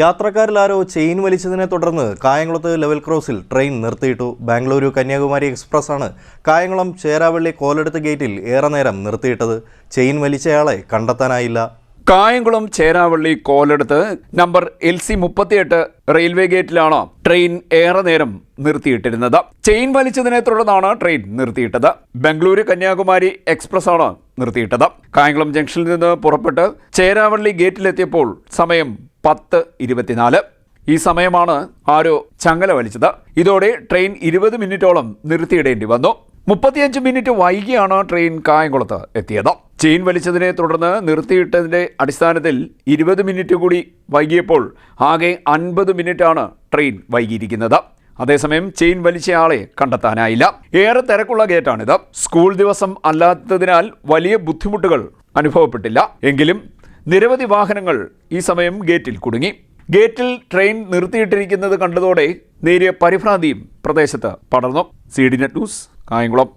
യാത്രക്കാരിലാരോ chain വലിച്ചതിനെ തുടർന്ന് കായംകുളത്ത് level ക്രോസിൽ ട്രെയിൻ നിർത്തിയിട്ടു. ബാംഗ്ലൂരു കന്യാകുമാരി എക്സ്പ്രസ് ആണ് കായംകുളം ചേരാവള്ളി കോലെടുത്ത് ഗേറ്റിൽ ഏറെ നേരം നിർത്തിയിട്ടത്. ചെയിൻ വലിച്ചയാളെ കണ്ടെത്താനായില്ല. കായംകുളം ചേരാവള്ളി കോലെടുത്ത് നമ്പർ എൽ സി മുപ്പത്തിയെട്ട് റെയിൽവേ ഗേറ്റിലാണ് ട്രെയിൻ ഏറെ നേരം നിർത്തിയിട്ടിരുന്നത്. ചെയിൻ വലിച്ചതിനെ തുടർന്നാണ് ട്രെയിൻ നിർത്തിയിട്ടത്. ബംഗളൂരു കന്യാകുമാരി എക്സ്പ്രസ് ആണ് നിർത്തിയിട്ടത്. കായംകുളം ജംഗ്ഷനിൽ നിന്ന് പുറപ്പെട്ട് ചേരാവള്ളി ഗേറ്റിലെത്തിയപ്പോൾ സമയം പത്ത് ഇരുപത്തിനാല്. ഈ സമയമാണ് ആരോ ചങ്ങല വലിച്ചത്. ഇതോടെ ട്രെയിൻ ഇരുപത് മിനിറ്റോളം നിർത്തിയിടേണ്ടി വന്നു. മുപ്പത്തിയഞ്ച് മിനിറ്റ് വൈകിയാണ് ട്രെയിൻ കായംകുളത്ത് എത്തിയത്. ചെയിൻ വലിച്ചതിനെ തുടർന്ന് നിർത്തിയിട്ടതിന്റെ അടിസ്ഥാനത്തിൽ ഇരുപത് മിനിറ്റ് കൂടി വൈകിയപ്പോൾ ആകെ അൻപത് മിനിറ്റാണ് ട്രെയിൻ വൈകിയിരിക്കുന്നത്. അതേസമയം ചെയിൻ വലിച്ചയാളെ കണ്ടെത്താനായില്ല. ഏറെ തിരക്കുള്ള ഗേറ്റാണിത്. സ്കൂൾ ദിവസം അല്ലാത്തതിനാൽ വലിയ ബുദ്ധിമുട്ടുകൾ അനുഭവപ്പെട്ടില്ല. എങ്കിലും നിരവധി വാഹനങ്ങൾ ഈ സമയം ഗേറ്റിൽ കുടുങ്ങി. ഗേറ്റിൽ ട്രെയിൻ നിർത്തിയിട്ടിരിക്കുന്നത് കണ്ടതോടെ നേരിയ പരിഭ്രാന്തിയും പ്രദേശത്ത് പടർന്നു. C D net news Kayamkulam.